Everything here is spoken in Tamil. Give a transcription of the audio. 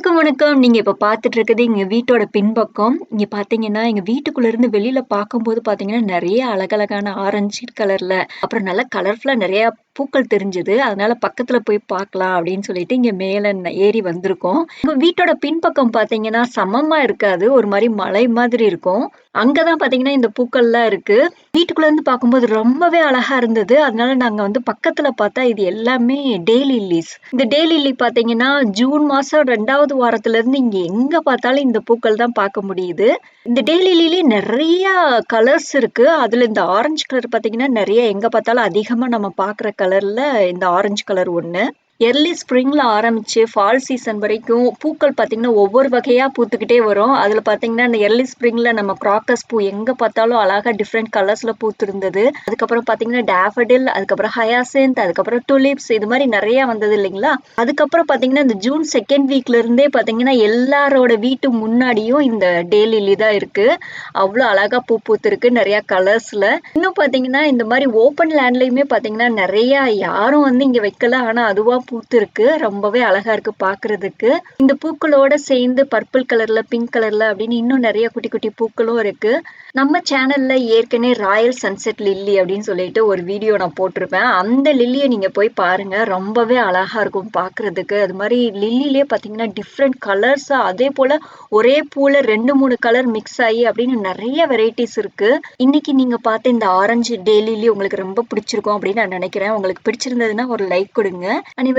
வணக்கம் வணக்கம். நீங்க இப்ப பாத்துட்டு இருக்கிறது எங்க வீட்டோட பின்பக்கம். இங்க பார்த்தீங்கன்னா, எங்க வீட்டுக்குள்ள இருந்து வெளியில பார்க்கும்போது பார்த்தீங்கன்னா, நிறைய அழகழகான ஆரஞ்சு கலர்ல, அப்புறம் நல்லா கலர்ஃபுல்லா நிறைய பூக்கள் தெரிஞ்சது. அதனால பக்கத்துல போய் பார்க்கலாம் அப்படின்னு சொல்லிட்டு இங்க மேல ந ஏறி வந்திருக்கோம். உங்க வீட்டோட பின்பக்கம் பார்த்தீங்கன்னா, சமமா இருக்காது. ஒரு மாதிரி மலை மாதிரி இருக்கும். அங்கதான் தான் பார்த்தீங்கன்னா, இந்த பூக்கள்லாம் இருக்கு. வீட்டுக்குள்ள இருந்து பார்க்கும்போது ரொம்பவே அழகா இருந்தது. அதனால நாங்க வந்து பக்கத்துல பார்த்தா இது எல்லாமே டெய்லி லீஸ் இந்த டெய்லி லீ பாத்தீங்கன்னா ஜூன் மாசம் ரெண்டாவது வாரத்துல இருந்து இங்க எங்க பார்த்தாலும் இந்த பூக்கள் தான் பார்க்க முடியுது. இந்த டெய்லி லில்லிலே நிறைய கலர்ஸ் இருக்கு. அதுல இந்த ஆரஞ்சு கலர் பாத்தீங்கன்னா நிறைய எங்க பார்த்தாலும் அதிகமா நம்ம பார்க்குற கலர்ல இந்த ஆரஞ்சு கலர் ஒண்ணு. எர்லி ஸ்ப்ரிங்ல ஆரம்பிச்சு ஃபால் சீசன் வரைக்கும் பூக்கள் பார்த்தீங்கன்னா, ஒவ்வொரு வகையா பூத்துக்கிட்டே வரும். அதுல பார்த்தீங்கன்னா, இந்த எர்லி ஸ்ப்ரிங்ல நம்ம கிராக்கஸ் பூ எங்க பார்த்தாலும் அழகா டிஃப்ரெண்ட் கலர்ஸ்ல பூத்திருந்தது. அதுக்கப்புறம் பார்த்தீங்கன்னா, டேஃபடில், அதுக்கப்புறம் ஹயாசின்த், அதுக்கப்புறம் டுலிப்ஸ் இது மாதிரி நிறையா வந்தது இல்லைங்களா? அதுக்கப்புறம் பார்த்திங்கன்னா இந்த ஜூன் செகண்ட் வீக்ல இருந்தே பார்த்தீங்கன்னா, எல்லாரோட வீட்டு முன்னாடியும் இந்த டெய்லி தான் இருக்கு. அவ்வளோ அழகா பூ பூத்திருக்கு நிறையா கலர்ஸ்ல. இன்னும் பார்த்தீங்கன்னா, இந்த மாதிரி ஓப்பன் லேண்ட்லயுமே பார்த்திங்கன்னா நிறையா யாரும் வந்து இங்க வைக்கல. ஆனா அதுவா பூத்திருக்கு. ரொம்பவே அழகா இருக்கு பாக்குறதுக்கு இந்த பூக்களோட சேர்ந்து பர்பிள் கலர்ல, பிங்க் கலர்ல அப்படின்னு இன்னும் நிறைய குட்டி குட்டி பூக்களும் இருக்கு. நம்ம சேனல்ல ஏற்கனவே ராயல் சன்செட் லில்லி அப்படின்னு சொல்லிட்டு ஒரு வீடியோ நான் போட்டிருப்பேன். அந்த லில்லியை நீங்க போய் பாருங்க. ரொம்பவே அழகா இருக்கும் பாக்குறதுக்கு அது மாதிரி லில்லிலே பார்த்தீங்கன்னா, டிஃபரெண்ட் கலர்ஸா அதேபோல ஒரே பூல 2, 3 கலர் மிக்ஸ் ஆகி அப்படின்னு நிறைய வெரைட்டிஸ் இருக்கு. இன்னைக்கு நீங்க பார்த்த இந்த ஆரஞ்சு டே லில்லி உங்களுக்கு ரொம்ப பிடிச்சிருக்கும் அப்படின்னு நான் நினைக்கிறேன் உங்களுக்கு பிடிச்சிருந்ததுன்னா ஒரு லைக் கொடுங்க அனைவரும்